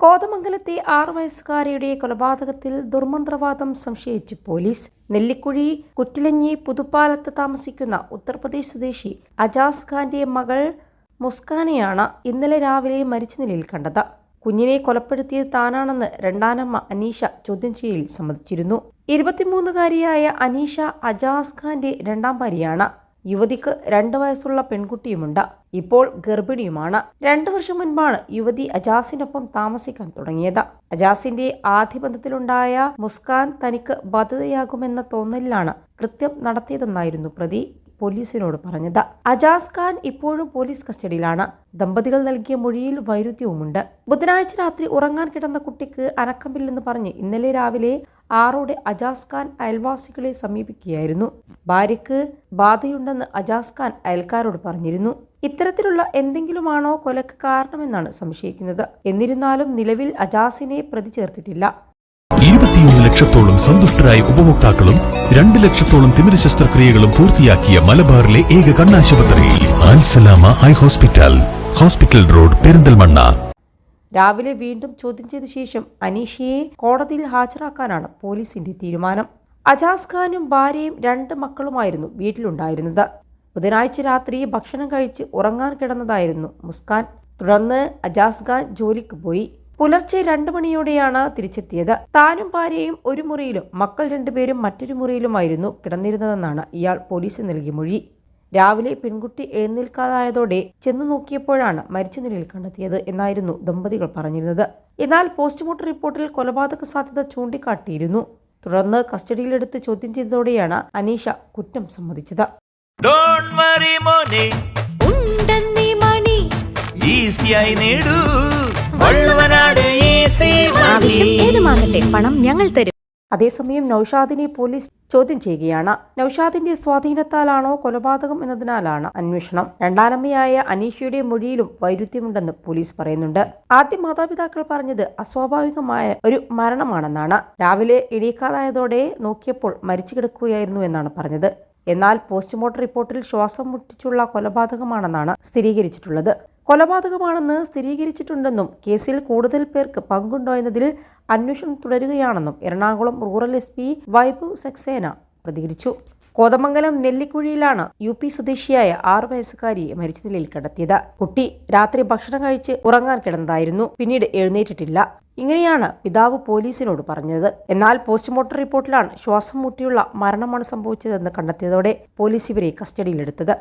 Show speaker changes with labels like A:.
A: കോതമംഗലത്തെ ആറു വയസ്സുകാരിയുടെ കൊലപാതകത്തിൽ ദുർമന്ത്രവാദം സംശയിച്ച് പോലീസ്. നെല്ലിക്കുഴി കുറ്റിലഞ്ഞി പുതുപ്പാലത്ത് താമസിക്കുന്ന ഉത്തർപ്രദേശ് സ്വദേശി അജാസ് ഖാന്റെ മകൾ മുസ്കാനെയാണ് ഇന്നലെ രാവിലെ മരിച്ച നിലയിൽ കണ്ടത്. കുഞ്ഞിനെ കൊലപ്പെടുത്തിയത് താനാണെന്ന് രണ്ടാനമ്മ അനീഷ ചോദ്യം ചെയ്യലിൽ സമ്മതിച്ചിരുന്നു. ഇരുപത്തിമൂന്നുകാരിയായ അനീഷ അജാസ് ഖാന്റെ രണ്ടാം ഭാര്യയാണ്. യുവതിക്ക് രണ്ട് വയസ്സുള്ള പെൺകുട്ടിയുമുണ്ട്. ഇപ്പോൾ ഗർഭിണിയുമാണ്. രണ്ടു വർഷം മുൻപാണ് യുവതി അജാസിനൊപ്പം താമസിക്കാൻ തുടങ്ങിയത്. അജാസിന്റെ ആദ്യ ബന്ധത്തിലുണ്ടായ മുസ്കാൻ തനിക്ക് ബാധ്യതയാകുമെന്ന തോന്നലിലാണ് കൃത്യം നടത്തിയതെന്നായിരുന്നു പ്രതി പോലീസിനോട് പറഞ്ഞത്. അജാസ് ഖാൻ ഇപ്പോഴും പോലീസ് കസ്റ്റഡിയിലാണ്. ദമ്പതികൾ നൽകിയ മൊഴിയിൽ വൈരുദ്ധ്യവുമുണ്ട്. ബുധനാഴ്ച രാത്രി ഉറങ്ങാൻ കിടന്ന കുട്ടിക്ക് അനക്കമില്ലെന്ന് പറഞ്ഞ് ഇന്നലെ രാവിലെ ആറോടെ അജാസ് ഖാൻ അയൽവാസികളെ സമീപിക്കുകയായിരുന്നു. ഭാര്യയ്ക്ക് ബാധയുണ്ടെന്ന് അജാസ് ഖാൻ അയൽക്കാരോട് പറഞ്ഞിരുന്നു. ഇത്തരത്തിലുള്ള എന്തെങ്കിലുമാണോ കൊലക്ക് കാരണമെന്നാണ് സംശയിക്കുന്നത്. എന്നിരുന്നാലും നിലവിൽ അജാസിനെ പ്രതി ചേർത്തിട്ടില്ല.
B: ഇരുപത്തിയൊന്ന് ലക്ഷത്തോളം സന്തുഷ്ടരായ ഉപഭോക്താക്കളും രണ്ട് ലക്ഷത്തോളം തിമിര ശസ്ത്രക്രിയകളും പൂർത്തിയാക്കിയ മലബാറിലെ ഏക കണ്ണാശുപത്രി Ansalama high hospital hospital road Perinthalmanna.
A: രാവിലെ വീണ്ടും ചോദ്യം ചെയ്ത ശേഷം അനീഷയെ കോടതിയിൽ ഹാജരാക്കാനാണ് പോലീസിന്റെ തീരുമാനം. അജാസ് ഖാനും ഭാര്യയും രണ്ട് മക്കളുമായിരുന്നു വീട്ടിലുണ്ടായിരുന്നത്. ബുധനാഴ്ച രാത്രി ഭക്ഷണം കഴിച്ച് ഉറങ്ങാൻ കിടന്നതായിരുന്നു മുസ്കാൻ. തുടർന്ന് അജാസ് ഖാൻ ജോലിക്ക് പോയി. പുലർച്ചെ രണ്ടു മണിയോടെയാണ് തിരിച്ചെത്തിയത്. താനും ഭാര്യയും ഒരു മുറിയിലും മക്കൾ രണ്ടുപേരും മറ്റൊരു മുറിയിലുമായിരുന്നു കിടന്നിരുന്നതെന്നാണ് ഇയാൾ പോലീസിന് നൽകിയ മൊഴി. രാവിലെ പെൺകുട്ടി എഴുന്നേൽക്കാതായതോടെ ചെന്നു നോക്കിയപ്പോഴാണ് മരിച്ച നിലയിൽ കണ്ടെത്തിയത് എന്നായിരുന്നു ദമ്പതികൾ പറഞ്ഞിരുന്നത്. എന്നാൽ പോസ്റ്റ്മോർട്ടം റിപ്പോർട്ടിൽ കൊലപാതക സാധ്യത ചൂണ്ടിക്കാട്ടിയിരുന്നു. തുടർന്ന് കസ്റ്റഡിയിലെടുത്ത് ചോദ്യം ചെയ്തതോടെയാണ് അനീഷ കുറ്റം സമ്മതിച്ചത്.
C: ഡോണ്ട് വറി മോനെ.
D: ഉണ്ടെന്നീ മണി.
C: ഈസിയായി നേടൂ. വള്ളുവനാട് ഈസി
D: ആവശ്യം ഏതുമാകട്ടെ പണം ഞങ്ങൾ തരും.
A: അതേസമയം നൌഷാദിനെ പോലീസ് ചോദ്യം ചെയ്യുകയാണ്. നൌഷാദിന്റെ സ്വാധീനത്താലാണോ കൊലപാതകം എന്നതിനാലാണ് അന്വേഷണം. രണ്ടാനമ്മയായ അനീഷയുടെ മൊഴിയിലും വൈരുദ്ധ്യമുണ്ടെന്ന് പോലീസ് പറയുന്നുണ്ട്. ആദ്യം മാതാപിതാക്കൾ പറഞ്ഞത് അസ്വാഭാവികമായ ഒരു മരണമാണെന്നാണ്. രാവിലെ എണീക്കാതായതോടെ നോക്കിയപ്പോൾ മരിച്ചു കിടക്കുകയായിരുന്നു എന്നാണ് പറഞ്ഞത്. എന്നാൽ പോസ്റ്റ്മോർട്ടം റിപ്പോർട്ടിൽ ശ്വാസം മുട്ടിച്ചുള്ള കൊലപാതകമാണെന്നാണ് സ്ഥിരീകരിച്ചിട്ടുള്ളത്. കൊലപാതകമാണെന്ന് സ്ഥിരീകരിച്ചിട്ടുണ്ടെന്നും കേസിൽ കൂടുതൽ പേർക്ക് പങ്കുണ്ടോ എന്നതിൽ അന്വേഷണം തുടരുകയാണെന്നും Ernakulam rural S P Vaibhav Saxena പ്രതികരിച്ചു. കോതമംഗലം നെല്ലിക്കുഴിയിലാണ് യു പി സ്വദേശിയായ ആറു വയസ്സുകാരിയെ മരിച്ച നിലയിൽ കണ്ടെത്തിയത്. കുട്ടി രാത്രി ഭക്ഷണം കഴിച്ച് ഉറങ്ങാൻ കിടന്നതായിരുന്നു. പിന്നീട് എഴുന്നേറ്റിട്ടില്ല. ഇങ്ങനെയാണ് പിതാവ് പോലീസിനോട് പറഞ്ഞത്. എന്നാൽ പോസ്റ്റ്മോർട്ടം റിപ്പോർട്ടിലാണ് ശ്വാസം മുട്ടിയുള്ള മരണമാണ് സംഭവിച്ചതെന്ന് കണ്ടെത്തിയതോടെ പോലീസ് ഇവരെ കസ്റ്റഡിയിലെടുത്തത്.